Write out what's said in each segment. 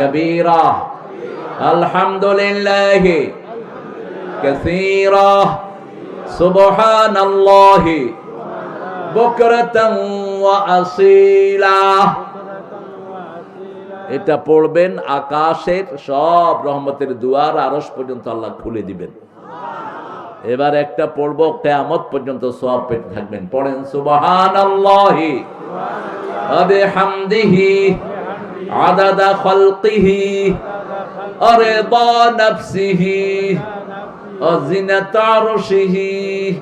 كبيرا الحمد لله كثيرا سبحان الله بكرة وأصيلا এটা পড়বেন আকাশের সব রহমতের দুয়ার আরস পর্যন্ত আল্লাহ খুলে দিবেন এবার একটা পড়বো কেয়ামত পর্যন্ত সব পেতে থাকবেন পড়েন সুবহান আল্লাহি হামদিহি আদাদা খালকিহি অরেদা নফসিহি, অজিনাত আরশিহি,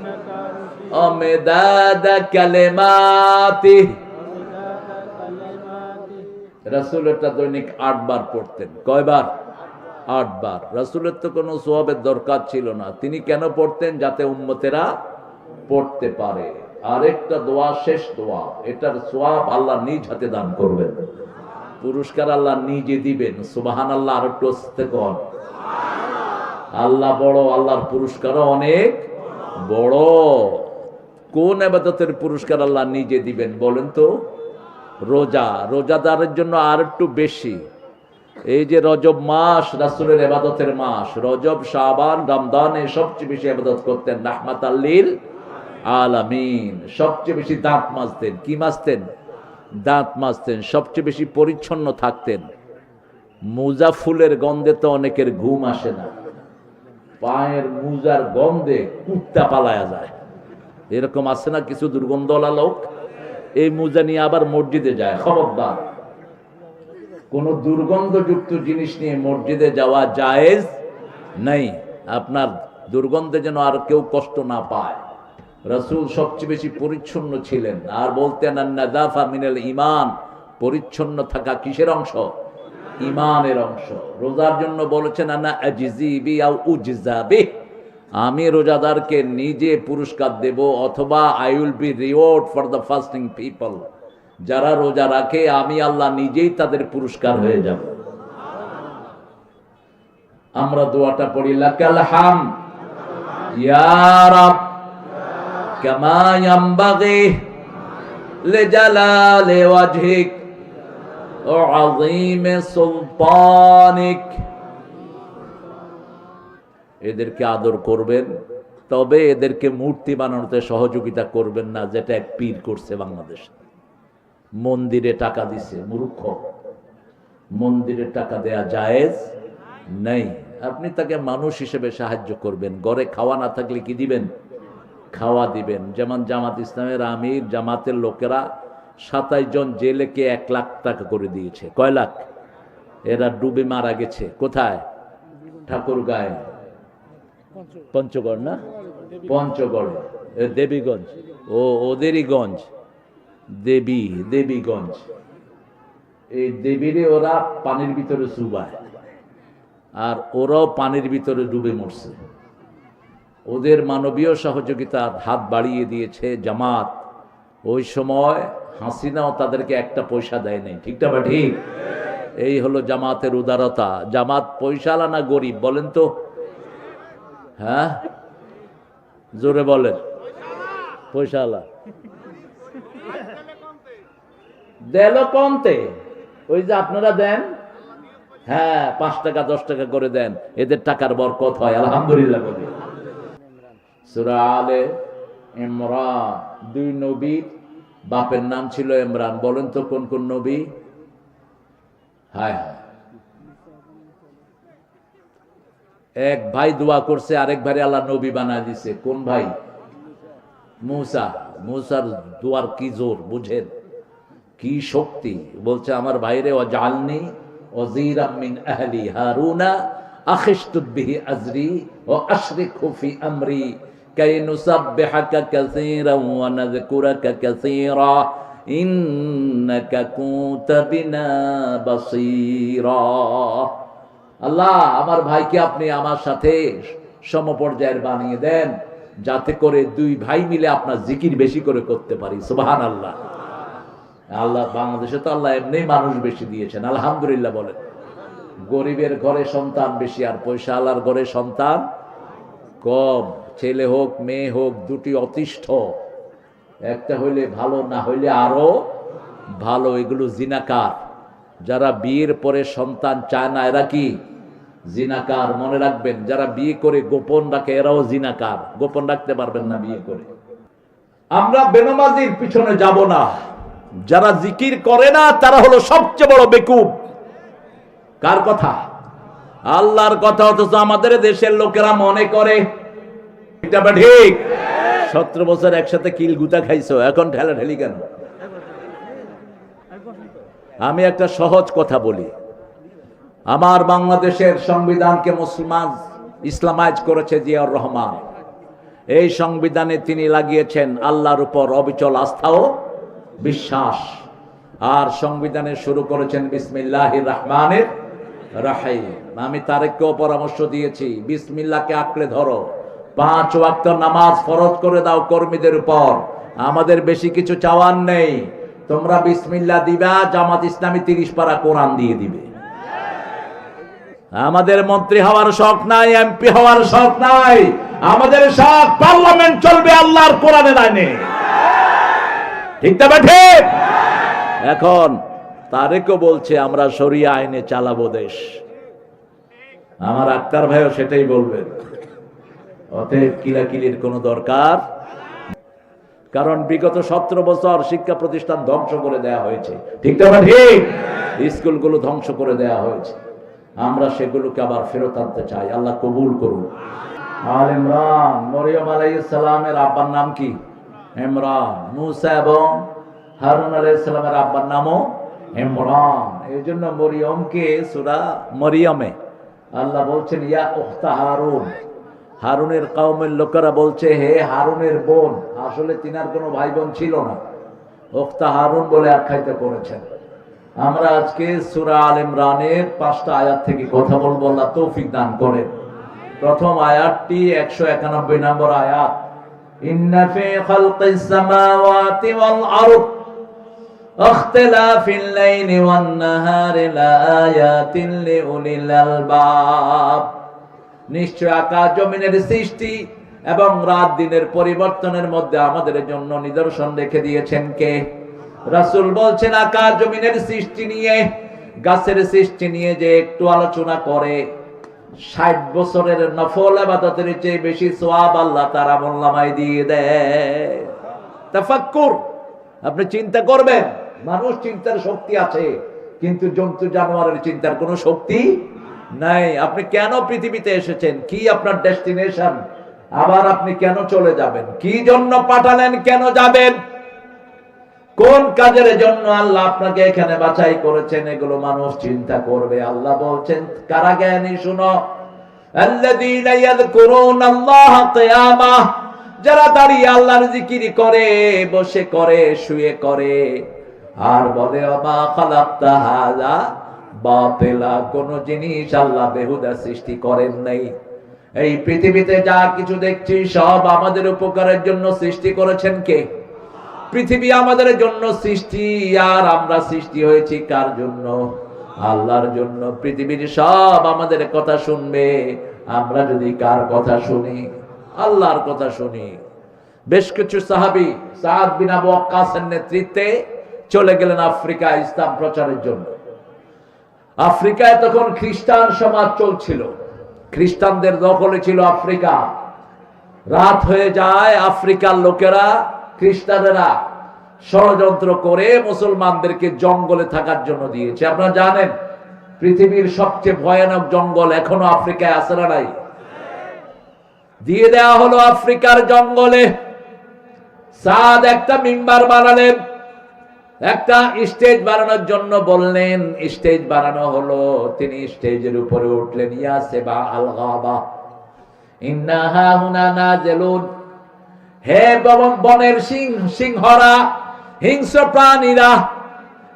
অমেদাদ কালেমাতিহি রাসূলটা দৈনিক আটবার পড়তেন। কয়বার? আটবার। রাসূলের তো কোনো সোয়াবের দরকার ছিল না। তিনি কেন পড়তেন? যাতে উম্মতেরা পড়তে পারে। আরেকটা দোয়া, শেষ দোয়া। এটার সোয়াব আল্লাহ নিজ হাতে দান করবেন। পুরস্কার আল্লাহ নিজে দিবেন। সুবাহান আল্লাহ আর একটু আসতে কর আল্লাহ বড়, আল্লাহর পুরস্কারও অনেক বড়। কোন আবাদতের পুরস্কার আল্লাহ নিজে দিবেন বলেন তো? রোজা। রোজাদারের জন্য আর একটু বেশি। এই যে রজব মাস, রাসুলের এবাদতের মাস, রজব সাবান রমদানে সবচেয়ে বেশি আবাদত করতেন রাহমাত আল্লিল আলামিন। সবচেয়ে বেশি দাঁত মাজতেন। কি মাজতেন? দাঁত মাজতেন, সবচেয়ে বেশি পরিচ্ছন্ন থাকতেন। মুজা ফুলের গন্ধে তো অনেকের ঘুম আসে না। পায়ের মুজার গন্ধে কুত্তা পালায়া যায়। এরকম আছে না কিছু দুর্গন্ধওয়ালা লোক? এই মুজা নিয়ে আবার মসজিদে যায়। খবরদার। কোন দুর্গন্ধযুক্ত জিনিস নিয়ে মসজিদে যাওয়া জায়েজ? নাই। আপনার দুর্গন্ধে যেন আর কেউ কষ্ট না পায়। রসুল সবচেয়ে বেশি পরিচ্ছন্ন ছিলেন। আর বলতেন নাদাফা মিনাল ইমান পরিচ্ছন্ন থাকা কিসের অংশ? ইমানের অংশ। রোজার জন্য বলেছেন আমি রোজাদারকে নিজে পুরস্কার দেব অথবা I will be reward for the fasting people যারা রোজা রাখে, আমি আল্লাহ নিজেই তাদের পুরস্কার হয়ে যাব। আমরা দোয়াটা পড়ি, লাকাল হাম ইয়া রাব ইয়ামবাগি লিজালালি ওয়াজহিক ও আযীম সুলতানিক। এদেরকে আদর করবেন, তবে এদেরকে মূর্তি বানানোতে সহযোগিতা করবেন না, যেটা এক পীর করছে বাংলাদেশ। মন্দিরে টাকা দিছে, মূর্খ। মন্দিরে টাকা দেয়া জায়েজ নেই। আপনি তাকে মানুষ হিসেবে সাহায্য করবেন, ঘরে খাওয়া না থাকলে কি দিবেন? খাওয়া দিবেন। যেমন জামাত ইসলামের আমির, জামাতের লোকেরা সাতাইশ জন জেলেকে এক লাখ টাকা করে দিয়েছে। কয় লাখ? এরা ডুবে মারা গেছে। কোথায়? ঠাকুর গায়ে পঞ্চগড় না? পঞ্চগড়। দেবীগঞ্জ। ও ওদেরই গঞ্জ দেবী, দেবীগঞ্জ। এই দেবীরে ওরা পানির ভিতরে চুবায়। আর ওরাও পানির ভিতরে ডুবে মরছে। ওদের মানবীয় সহযোগিতার হাত বাড়িয়ে দিয়েছে জামাত। ওই সময় হাসিনাও তাদেরকে একটা পয়সা দেয় নাই। ঠিকটা বা ঠিক? এই হলো জামাতের উদারতা। জামাত পয়সালা না গরিব, বলেন তো? হ্যাঁ? জোরে বলেন। পয়সালা দেল কমতে। ওই যে আপনারা দেন? হ্যাঁ পাঁচ টাকা, দশ টাকা করে দেন। এদের টাকার বরকত হয়, আলহামদুলিল্লাহ। সুরা আলে ইমরান। দুই নবীর বাপের নাম ছিল ইমরান। বলেন তো কোন কোন নবী? হায় হায়। এক ভাই দোয়া করছে, আরেক ভাই আল্লাহ নবী বানায় দিছে। কোন ভাই? মুসা। মুসার দোয়ার কি জোর, বুঝেন? কি শক্তি? বলছে, আমার ভাইরে ও জালনি ওজিরা মিন আহলি হারুনা আখিশতু বিহি আজরি ও আশরিকহু ফি আমরি। নুসাব্বিহাকা কাসীরান ওয়া নাযকুরাকা কাসীরা ইন্নাকা কুনতা বিনা বাসীরা আল্লাহ, আমার ভাইকে আপনি আমার সাথে সমপর্যায়ের বানিয়ে দেন, যাতে করে দুই ভাই মিলে আপনার জিকির বেশি করে করতে পারি। সুবাহান আল্লাহ আল্লাহ বাংলাদেশে তো আল্লাহ এমনি মানুষ বেশি দিয়েছেন, আলহামদুলিল্লাহ বলেন। গরিবের ঘরে সন্তান বেশি, আর পয়সা আল্লাহর ঘরে সন্তান কম ছেলে হোক, মেয়ে হোক, দুটি অতিষ্ঠ। একটা হইলে ভালো, না হইলে আরও ভালো। এগুলো জিনাকার। যারা বিয়ের পরে সন্তান চায় না, এরা কি? জিনাকার, মনে রাখবেন, যারা বিয়ে করে গোপন রাখে, এরাও জিনাকার। গোপন রাখতে পারবেন না বিয়ে করে। আমরা বেনমাজির পিছনে যাব না। যারা জিকির করে না, তারা হলো সবচেয়ে বড় বেকুব। কার কথা? আল্লাহর কথা অথচ আমাদের দেশের লোকেরা মনে করে। ঠিক সতেরো বছর একসাথে কিল গুতা খাইছো, এখন ঠেলা ঠেলি কেন? আমি একটা সহজ কথা বলি। আমার বাংলাদেশের সংবিধানকে মুসলমান ইসলামাইজ করেছে জিয়াউর রহমান। এই সংবিধানে তিনি লাগিয়েছেন আল্লাহর উপর অবিচল আস্থা ও বিশ্বাস। আর সংবিধানে শুরু করেছেন বিসমিল্লাহ রহমানের রাহাই আমি তারেককেও পরামর্শ দিয়েছি, বিসমিল্লাহকে আঁকড়ে ধরো। পাঁচ ওয়াক্ত নামাজ ফরজ করে দাও কর্মীদের উপর। আমাদের বেশি কিছু চাওয়ার নেই। তোমরা বিসমিল্লা দিবা, জামাত ইসলামী তিরিশ পারা কোরআন দিয়ে দিবে। আমাদের মন্ত্রী হওয়ার শখ নাই, এমপি হওয়ার শখ নাই। আমাদের শখ পার্লামেন্ট চলবে আল্লাহর কোরআনের আইনে। ঠিক তবে ঠিক? এখন তারেকও বলছে, আমরা সরিয়া আইনে চালাবো দেশ। আমার আক্তার ভাইও সেটাই বলবেন। অতএব কিলাকিলির কোনো দরকার? কারণ বিগত সতেরো বছর শিক্ষা প্রতিষ্ঠান ধ্বংস করে দেয়া হয়েছে। ঠিক তো ঠিক? স্কুলগুলো ধ্বংস করে দেয়া হয়েছে। আমরা সেগুলোকে আবার ফেরত আনতে চাই। আল্লাহ কবুল করুন। আর ইমরান, মরিয়ম আলাইহিস সালামের আব্বার নাম কি? ইমরান। মুসা এবং হারুন আলাইহিস সালামের আব্বার নামও ইমরান। এই জন্য মরিয়মকে সূরা মরিয়মে আল্লাহ বলছেন, ইয়া উখতা হারুন। হারুনের কাউমের লোকেরা বলছে, হে হারুনের বোন, আসলে তিনার কোনো ভাই বোন ছিল না। ওক্তা হারুন বলে আখ্যায়িত করেছেন। আমরা আজকে সুরা আল ইমরানের পাঁচটা আয়াত থেকে কথা বলব, আল্লাহ তৌফিক দান করেন। প্রথম আয়াতটি একশো একানব্বই নম্বর আয়াত। ইন্না ফি খালকিস সামাওয়াতি ওয়াল আরদ। اختلاف الليل والنهار لآيات لأولي الألباب নিশ্চয় আকাশ জমিনের সৃষ্টি এবং রাত দিনের পরিবর্তনের মধ্যে আমাদের জন্য নিদর্শন রেখে দিয়েছেন কে রাসূল বলছেন আকাশ জমিনের সৃষ্টি নিয়ে গাছের সৃষ্টি নিয়ে যে একটু আলোচনা করে ষাট বছরের নফল আবাদতের চেয়ে বেশি সোয়াব আল্লাহ তারা মোল্লামাই দিয়ে দেয় তাফাক্কুর আপনি চিন্তা করবেন মানুষ চিন্তার শক্তি আছে, কিন্তু জন্তু জানোয়ারের চিন্তার কোনো শক্তি নাই। আপনি কেন পৃথিবীতে এসেছেন? কি আপনার ডেস্টিনেশন? আবার আপনি কেন চলে যাবেন? কি জন্য পাঠালেন? কেন যাবেন? কোন কাজের জন্য আল্লাহ আপনাকে এখানে বাছাই করেছেন? এগুলো মানুষ চিন্তা করবে। আল্লাহ বলছেন কারা জ্ঞানী শুনো যারা দাঁড়িয়ে আল্লাহর জিকির করে, বসে করে, শুয়ে করে। আর বলে, অমা খালাক্তা হাযা বাতিলা কোন জিনিস আল্লাহ বেহুদা সৃষ্টি করেন নাই। এই পৃথিবীতে যা কিছু দেখছি, সব আমাদের উপকারের জন্য সৃষ্টি করেছেন কে? পৃথিবী আমাদের জন্য সৃষ্টি, আর আমরা সৃষ্টি হয়েছি কার জন্য? আল্লাহর জন্য। পৃথিবীর সব আমাদের কথা শুনবে। আমরা যদি কার কথা শুনি? আল্লাহর কথা শুনি। বেশ কিছু সাহাবি সাদ বিন নেতৃত্বে চলে গেলেন আফ্রিকা ইসলাম প্রচারের জন্য। আফ্রিকায় তখন খ্রিস্টান সমাজ চলছিল। খ্রিস্টানদের দখলে ছিল আফ্রিকা। রাত হয়ে যায়, আফ্রিকার লোকেরা, খ্রিস্টানেরা ষড়যন্ত্র করে মুসলমানদেরকে জঙ্গলে থাকার জন্য দিয়েছে। আপনারা জানেন, পৃথিবীর সবচেয়ে ভয়ানক জঙ্গল এখনও আফ্রিকায় না নাই? দিয়ে দেওয়া হলো আফ্রিকার জঙ্গলে। সাদ একটা মিম্বার বানালেন। একটা স্টেজ বানানোর জন্য বললেন, স্টেজ বানানো হলো, তিনি স্টেজের উপরে উঠলেন, ইয়া সেবা আল হে বনের সিংহ সিংহরা, হিংস্র প্রাণীরা,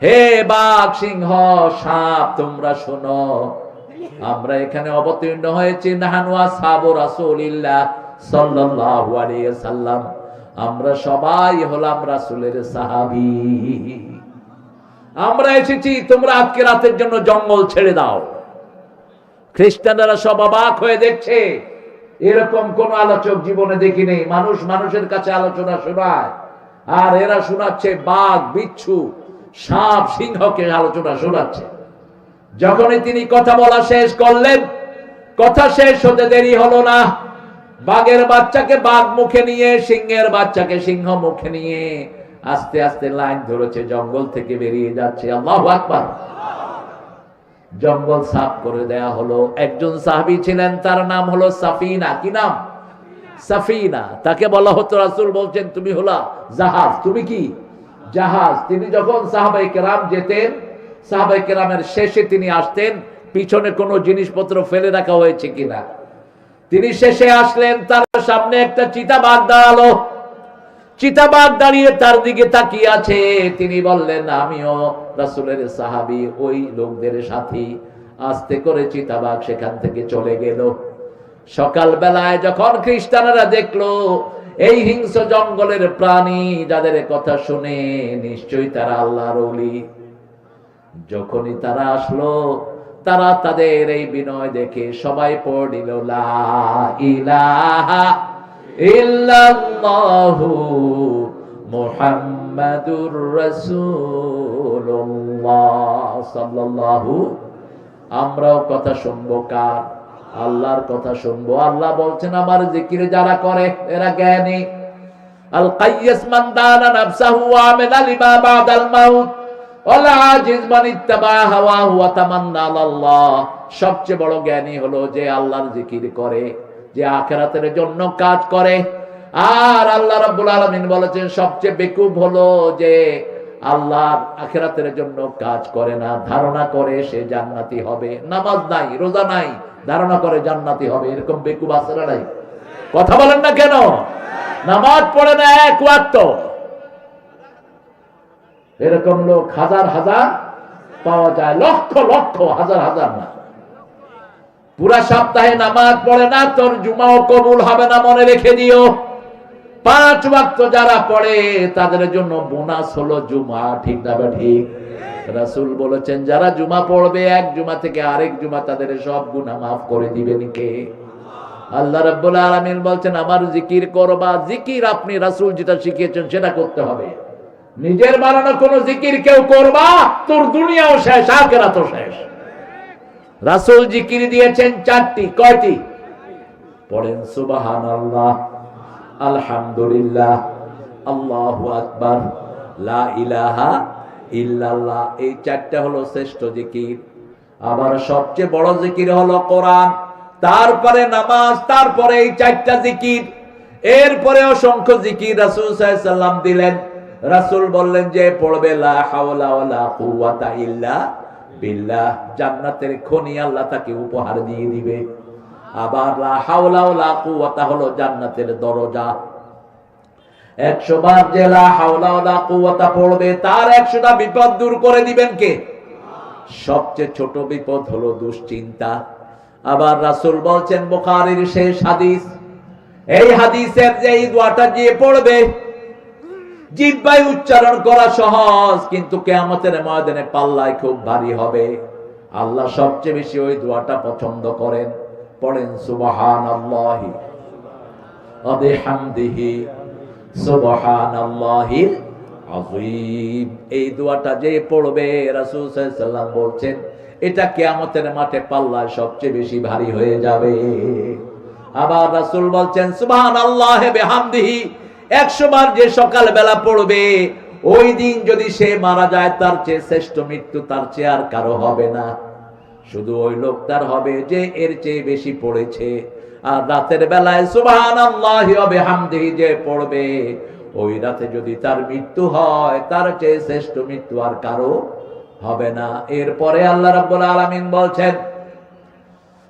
হে বাঘ, সিংহ, সাপ, তোমরা শোনো, আমরা এখানে অবতীর্ণ হয়েছি নাহানুয়া সাবু রাসূলিল্লাহ সাল্লাল্লাহু সাল্লাম আমরা সবাই হলাম রাসূলের সাহাবী। আমরা এসেছি, তোমরা আজকে রাতের জন্য জঙ্গল ছেড়ে দাও। খ্রিস্টানরা সব অবাক হয়ে দেখছে, এরকম কোন আলোচক জীবনে দেখিনি মানুষ মানুষের কাছে আলোচনা শোনায়, আর এরা শোনাচ্ছে বাঘ, বিচ্ছু, সাপ, সিংহকে আলোচনা শোনাচ্ছে। যখনই তিনি কথা বলা শেষ করলেন, কথা শেষ হতে দেরি হলো না। বাঘের বাচ্চাকে বাঘ মুখে নিয়ে, সিংহের বাচ্চাকে সিংহ মুখে নিয়ে আস্তে আস্তে লাইন ধরেছে, জঙ্গল থেকে বেরিয়ে যাচ্ছে। আল্লাহ আকবার। জঙ্গল সাফ করে দেয়া হলো। একজন সাহাবী ছিলেন, তার নাম হলো সাফিনা। কি নাম? সাফিনা। তাকে বলা হতো, রাসূল বলছেন, তুমি হলা জাহাজ, তুমি কি? জাহাজ। তিনি যখন সাহাবাই কেরাম যেতেন সাহাবাই কেরামের শেষে তিনি আসতেন, পিছনে কোনো জিনিসপত্র ফেলে রাখা হয়েছে কিনা। তিনি শেষে আসলেন, তার সামনে একটা চিতাবাঘ দাঁড়াল। চিতাবাঘ দাঁড়িয়ে তার দিকে তাকিয়ে আছে। তিনি বললেন, আমিও রাসূলের সাহাবী, ওই লোকদের সাথী। আস্তে করে চিতাবাঘ সেখান থেকে চলে গেল। সকাল বেলায় যখন খ্রিস্টানেরা দেখল, এই হিংস্র জঙ্গলের প্রাণী যাদের কথা শুনে নিশ্চয়ই তারা আল্লাহর যখনই তারা আসলো তারা তাদের এই বিনয় দেখে সবাই পড়িল আমরাও কথা শুনব কার? আল্লাহর কথা শুনব। আল্লাহ বলছেন, আমার জিকির যারা করে, এরা জ্ঞানী। আল কাইয়াস মান দানা নাফসাহু ওয়া আমিলা লিমা বাদাল মাউত। সবচেয়ে বড় জ্ঞানী হলো যে আল্লাহর জিকির করে, যে আখিরাতের জন্য কাজ করে। আর আল্লাহ রাব্বুল আলামিন বলেছেন, সবচেয়ে বেকুব হলো যে আল্লাহর আখিরাতের জন্য কাজ করে না, ধারণা করে সে জান্নাতি হবে। নামাজ নাই, রোজা নাই, ধারণা করে জান্নাতি হবে। এরকম বেকুব আছে নাই? কথা বলেন না কেন? নামাজ পড়ে না এক ওয়াক্ত। এরকম লোক হাজার হাজার পাওয়া যায়, লক্ষ লক্ষ, হাজার হাজার না। পুরা সপ্তাহে নামাজ পড়ে না তোর জুমাও কবুল হবে না, মনে রেখে দিও। পাঁচ ওয়াক্ত যারা পড়ে, তাদের জন্য বোনাস হলো জুমা, ঠিক না ঠিক? রাসূল বলেছেন, যারা জুমা পড়বে, এক জুমা থেকে আরেক জুমা তাদের সব গুনাহ মাফ করে দিবেন কে? আল্লাহ রাব্বুল আলামিন বলছেন, আমার জিকির করবা, জিকির আপনি রাসূল যেটা শিখিয়েছেন, সেটা করতে হবে। নিজের বানানো কোন জিকির কেউ করবা, তোর দুনিয়াও শেষ, আখেরাতও শেষ। রাসূল জিকির দিয়েছেন চারটি, কয়টি? পড়েন সুবহানাল্লাহ, আলহামদুলিল্লাহ, আল্লাহু আকবার, লা ইলাহা ইল্লাল্লাহ। এই চারটা হলো শ্রেষ্ঠ জিকির। আবার সবচেয়ে বড় জিকির হলো কোরআন। তারপরে নামাজ, তারপরে এই চারটা জিকির। এরপরে অসংখ্য জিকির রাসূল আলাইহি সাল্লাম দিলেন। রাসূল বললেন যে, পড়বে বিল্লাহ। জান্নাতের খনি আল্লাহ তাকে উপহার দিয়ে দিবে। আবার লা হাওলা ওয়ালা হলো জান্নাতের দরজা। একশো বার যে লা হাওলা ওয়ালা কুওয়াতা পড়বে, তার একশোটা বিপদ দূর করে দিবেন কে? সবচেয়ে ছোট বিপদ হলো দুশ্চিন্তা। আবার রাসূল বলছেন, বুখারীর শেষ হাদিস। এই হাদিসের যে এই দোয়াটা গিয়ে পড়বে জিব্বায় উচ্চারণ করা সহজ, কিন্তু কেয়ামতের ময়দানে পাল্লায় খুব ভারী হবে। আল্লাহ সবচেয়ে বেশি ওই দোয়াটা পছন্দ করেন। পড়েন, সুবহানাল্লাহি। ওয়া বিহামদিহি সুবহানাল্লাহিল আযীম। এই দোয়াটা যে পড়বে, রাসূল সাল্লাম বলছেন, এটা কিয়ামতের মাঠে পাল্লায় সবচেয়ে বেশি ভারী হয়ে যাবে। আবার রাসূল বলছেন, সুবহানাল্লাহি বিহামদিহি একশো বার যে সকাল বেলা পড়বে, ওই দিন যদি সে মারা যায়, তার চেয়ে শ্রেষ্ঠ মৃত্যু তার চেয়ে আর কারও হবে না। শুধু ওই লোকটার হবে যে এর চেয়ে বেশি পড়েছে। আর রাতের বেলায় সুবাহান হামদিহি যে পড়বে, ওই রাতে যদি তার মৃত্যু হয়, তার চেয়ে শ্রেষ্ঠ মৃত্যু আর কারও হবে না। এরপরে আল্লাহ রাব্বুল আলামিন বলছেন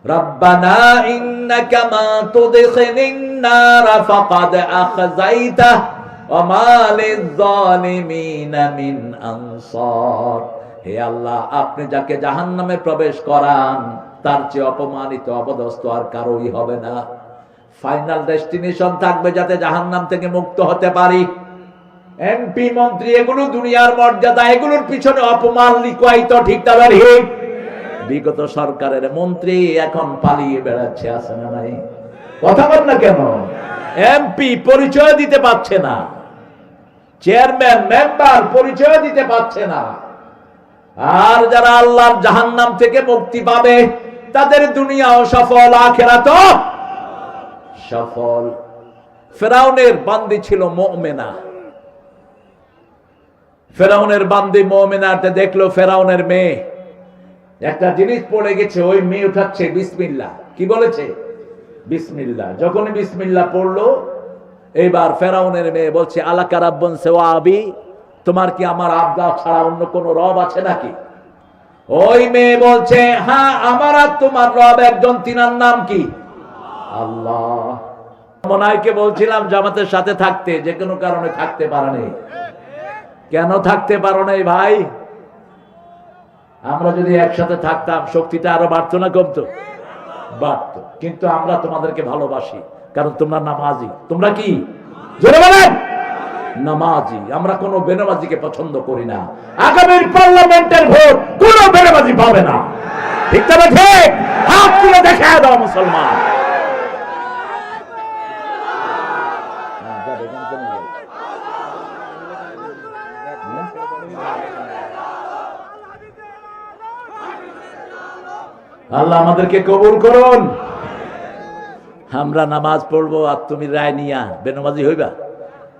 ربنا إنك ما تدخل النار فقد أخزيته وما للظالمين من أنصار হে আল্লাহ আপনি যাকে জাহান্নামে প্রবেশ করান তার চেয়ে অপমানিত অপদস্থ আর কারোই হবে না ফাইনাল ডেস্টিনেশন থাকবে যাতে জাহান্নাম থেকে মুক্ত হতে পারি এমপি মন্ত্রী এগুলো দুনিয়ার মর্যাদা এগুলোর পিছনে অপমান লিকুয়াইত ঠিক না ঠিক বিগত সরকারের মন্ত্রী এখন পালিয়ে বেড়াচ্ছে, আছে না নাই? কথা বল না কেন? এমপি পরিচয় দিতে পারছে না। চেয়ারম্যান মেম্বার পরিচয় দিতে পারছে না। আর যারা আল্লাহর জাহান্নাম থেকে মুক্তি পাবে, তাদের দুনিয়াও সফল আখেরাত সফল। ফেরাউনের বান্দি ছিল মুমিনা। ফেরাউনের বান্দি মুমিনাতে দেখল ফেরাউনের মেয়ে। একটা জিনিস পড়ে গেছে, ওই মেয়ে উঠাচ্ছে বিসমিল্লা কি বলেছে? বিসমিল্লা যখন বিসমিল্লা পড়ল, এইবার ফেরাউনের মেয়ে বলছে, আলাকা রাব্বন আবি তোমার কি আমার আবদা ছাড়া অন্য কোন রব আছে নাকি? ওই মেয়ে বলছে হ্যাঁ আমার আর তোমার রব একজন, তিনার নাম কি? আল্লাহ। মনাইকে বলছিলাম, জামাতের সাথে থাকতে, যে কোনো কারণে থাকতে পারে কেন থাকতে পারো নাই ভাই? আমরা যদি একসাথে থাকতাম, শক্তিটা আরও বাড়তো না কমতো? বাড়তো। কিন্তু আমরা তোমাদেরকে ভালোবাসি, কারণ তোমরা নামাজি। তোমরা কি? নামাজি। আমরা কোনো পছন্দ করি না। আগামীর পার্লামেন্টের ভোট কোনো বেনামাজি পাবে না। ঠিক তবে ঠিক? হাত তুলে দেখা দাও মুসলমান হ্যাঁ, যাবে, এখানে চলে যাবে। আল্লাহ আমাদেরকে কবুল করুন। আমরা নামাজ পড়ব আর তুমি রায় নিয়া বেনমাজি হইবা।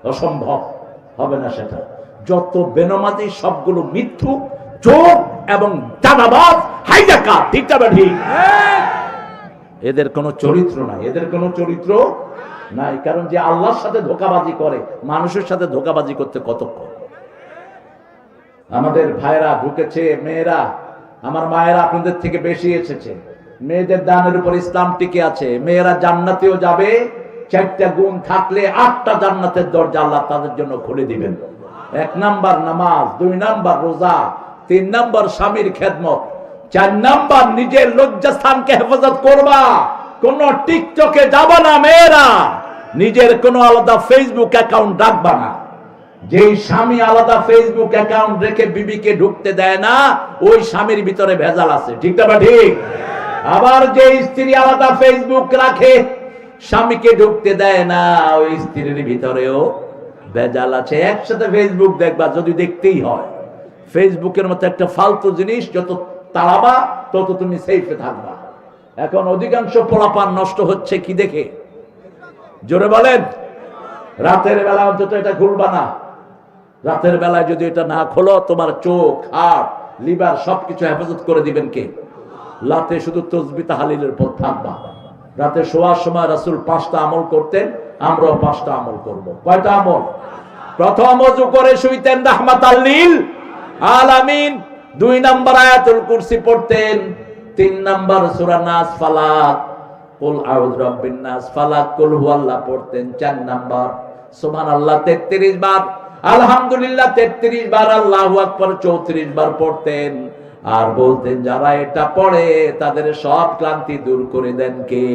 অসম্ভব, হবে না সেটা। যত বেনমাজি, সবগুলো মিথ্যু চোর এবং হাইজাকা ঠিক এদের কোনো চরিত্র নাই। এদের কোনো চরিত্র নাই। কারণ যে আল্লাহর সাথে ধোকাবাজি করে, মানুষের সাথে ধোকাবাজি করতে কতক্ষণ? আমাদের ভাইরা ঢুকেছে, মেয়েরা আমার মায়েরা আপনাদের থেকে বেশি এসেছে। মেয়েদের দানের উপর ইসলাম টিকে আছে। মেয়েরা জান্নাতেও যাবে। চারটা গুণ থাকলে আটটা জান্নাতের দরজা আল্লাহ তাদের জন্য খুলে দিবেন। এক নাম্বার নামাজ, দুই নাম্বার রোজা, তিন নাম্বার স্বামীর খেদমত, চার নাম্বার নিজের লজ্জাস্থানকে হেফাজত করবা। কোন টিকটকে যাবা না মেয়েরা। নিজের কোনো আলাদা ফেসবুক অ্যাকাউন্ট রাখবা না। যেই স্বামী আলাদা ফেসবুক অ্যাকাউন্ট রেখে বিবিকে ঢুকতে দেয় না, ওই স্বামীর ভিতরে ভেজাল আছে। ঠিক না ঠিক? আবার যে স্ত্রী আলাদা ফেসবুক রাখে, স্বামীকে ঢুকতে দেয় না, ওই স্ত্রীর ভিতরেও ভেজাল আছে। একসাথে ফেসবুক দেখবা, যদি দেখতেই হয়। ফেসবুকের মতো একটা ফালতু জিনিস, যত তাড়াবা, তত তুমি সেফে থাকবা। এখন অধিকাংশ পোলাপান নষ্ট হচ্ছে কি দেখে? জোরে বলেন। রাতের বেলা অন্তত এটা খুলবা না। রাতের বেলায় যদি এটা না খোলো, তোমার চোখ, হাত, লিভার সবকিছু হেফাজত করে দিবেন কে? লাতে শুধু তসবি তাহালিলের পর থাকবা। রাতে শোয়ার সময় রাসুল পাঁচটা আমল করতেন, আমরাও পাঁচটা আমল করব। কয়টা আমল? প্রথম অজু করে শুইতেন রাহমাত আল্লিল আলামিন দুই নাম্বার আয়াতুল কুরসি পড়তেন। তিন নাম্বার সূরা নাস ফালাক। কুল আউযু রাব্বিন নাস ফালাক। কুল হুয়াল্লাহ পড়তেন চার নাম্বার। সুবহানাল্লাহ 33 বার আলহামদুলিল্লাহ 33 বার আল্লাহু আকবার 34 বার পড়তেন। আর বলতেন, যারা এটা পড়ে, তাদের সব ক্লান্তি দূর করে দেন কে?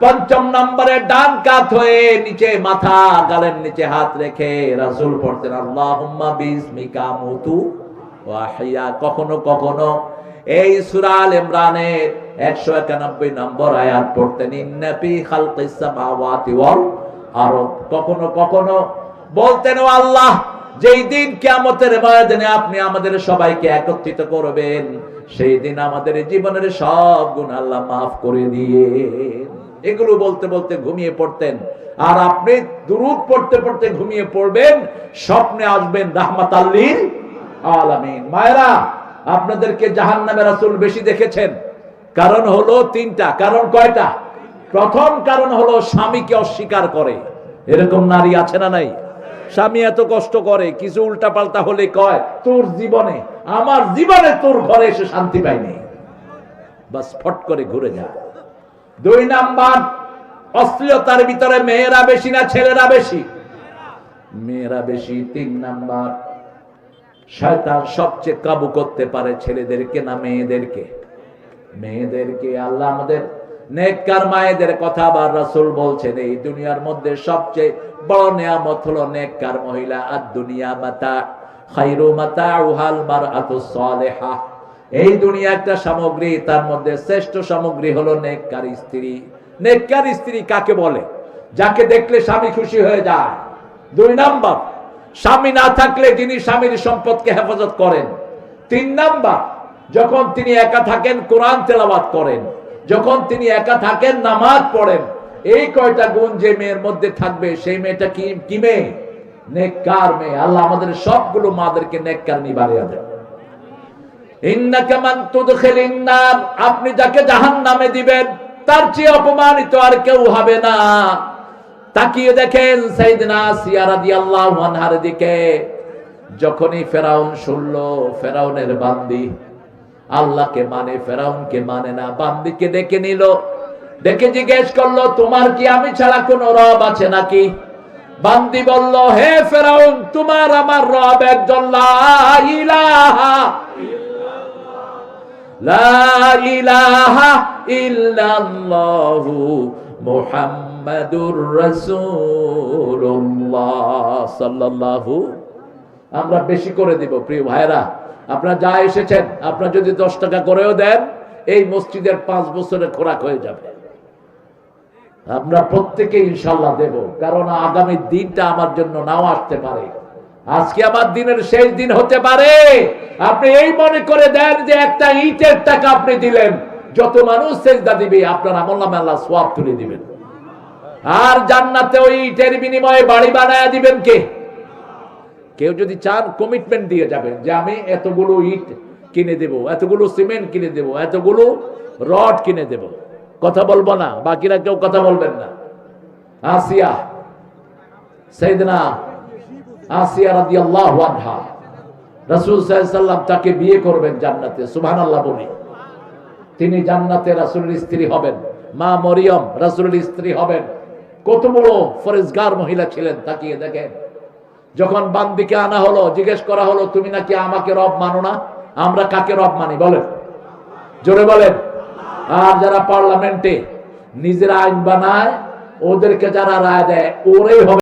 পঞ্চম নম্বরে ডান কাত হয়ে নিচে মাথা, গালের নিচে হাত রেখে রাসূল পড়তেন, আল্লাহুম্মা বিসমিকা মুতু ওয়াহিয়া। কখনো কখনো এই সুরাল ইমরানের একশো একানব্বই নম্বর আয়াত পড়তেন, ইন্না ফি খালকিস সামাওয়াতি আরদ। কখনো কখনো বলতেন, ও আল্লাহ, যেই দিন কিয়ামতের ময়দানে আপনি আমাদের সবাইকে একত্রিত করবেন, সেই দিন আমাদের জীবনের সব গুণ আল্লাহ মাফ করে দিয়ে এগুলো বলতে বলতে ঘুমিয়ে পড়তেন। আর আপনি দুরুদ পড়তে পড়তে ঘুমিয়ে পড়বেন, স্বপ্নে আসবেন রাহমাত আল্লিল আলামিন। মায়েরা, আপনাদেরকে জাহান্নামে রাসূল বেশি দেখেছেন। কারণ হলো তিনটা, কারণ কয়টা? প্রথম কারণ হলো স্বামীকে অস্বীকার করে। এরকম নারী আছে না নাই? স্বামী এত কষ্ট করে, কিছু উল্টা পাল্টা হলে কয়, তোর জীবনে, আমার জীবনে তোর ঘরে এসে শান্তি পাইনি। বাস ফট করে ঘুরে যা দুই নাম্বার, অশ্লীলতার ভিতরে মেয়েরা বেশি না ছেলেরা বেশি? মেয়েরা বেশি। তিন নাম্বার, শয়তান সবচেয়ে কাবু করতে পারে ছেলেদেরকে না মেয়েদেরকে? মেয়েদেরকে আল্লাহ আমাদের নেককার মায়েদের কথা আবার রাসূল বলছেন, এই দুনিয়ার মধ্যে সবচেয়ে বড় নিয়ামত হলো নেককার মহিলা, আর দুনিয়া মাতা খাইরু মাতা উহাল মারআতু সালেহা। এই দুনিয়া একটা সামগ্রী, তার মধ্যে শ্রেষ্ঠ সামগ্রী হলো নেককার স্ত্রী। নেককার স্ত্রী কাকে বলে? যাকে দেখলে স্বামী খুশি হয়ে যায়। দুই নাম্বার, স্বামী না থাকলে যিনি স্বামীর সম্পদকে হেফাজত করেন। তিন নাম্বার, যখন তিনি একা থাকেন, কোরআন তেলাওয়াত করেন। যখন তিনি একা থাকেন, নামাজ পড়েন, এই কয়টা গুণ যে মেয়ের মধ্যে থাকবে, সেই মেয়েটা কি কি মেয়ে? নেককার মেয়ে। আল্লাহ আমাদের সবগুলো মাদেরকে নেককার তুদখিলিন নার। আপনি যাকে জাহান নামে দিবেন, তার চেয়ে অপমানিত আর কেউ হবে না। তাকিয়ে দেখেন দিকে, যখনই ফেরাউন শুনল, ফেরাউনের বান্দি আল্লাহকে মানে ফেরাউনকে মানে না, বান্দিকে ডেকে নিল। ডেকে জিজ্ঞেস করল, তোমার কি আমি ছাড়া কোন রব আছে নাকি? বান্দি বলল, হে ফেরাউন, তোমার আমার রব একজন আমরা বেশি করে দিব, প্রিয় ভাইরা আপনারা যা এসেছেন, আপনারা যদি দশ টাকা করেও দেন, এই মসজিদের পাঁচ বছরে খোরাক হয়ে যাবে। আমরা প্রত্যেকে ইনশাল্লাহ দেব কারণ আগামী দিনটা আমার জন্য নাও আসতে পারে। আজকে আমার দিনের শেষ দিন হতে পারে। আপনি এই মনে করে দেন যে একটা ইটের টাকা আপনি দিলেন, যত মানুষ সেজদা দিবে, আপনার আমল নামে আল্লাহ সোয়াব তুলে দিবেন। আর জান্নাতে ওই ইটের বিনিময়ে বাড়ি বানায় দিবেন কে? কেউ যদি চান কমিটমেন্ট দিয়ে যাবেন যে আমি এতগুলো ইট কিনে দেব, এতগুলো সিমেন্ট কিনে দেব, এতগুলো রড কিনে দেব। কথা বলব না, বাকিরা কেউ কথা বলবেন না। আসিয়া, সেইদিনা আসিয়া রাদিয়াল্লাহু আনহা, রাসূল সাল্লাল্লাহু তাকে বিয়ে করবেন জান্নাতে, সুবহানাল্লাহ বলি। তিনি জান্নাতে রাসূলের স্ত্রী হবেন, মা মরিয়ম রাসূলের স্ত্রী হবেন। কত বড় ফরেজগার মহিলা ছিলেন, তাকিয়ে দেখেন। যখন বান্দিকে আনা হলো, জিজ্ঞেস করা হলো, তুমি নাকি আমাকে রব মানো না? আমরা কাকে রব মানি? বলেন। জোরে বলেন। আর যারা পার্লামেন্টে নিজের আইন বানায়, ওদেরকে যারা রায় দেয়, ওরাই হবে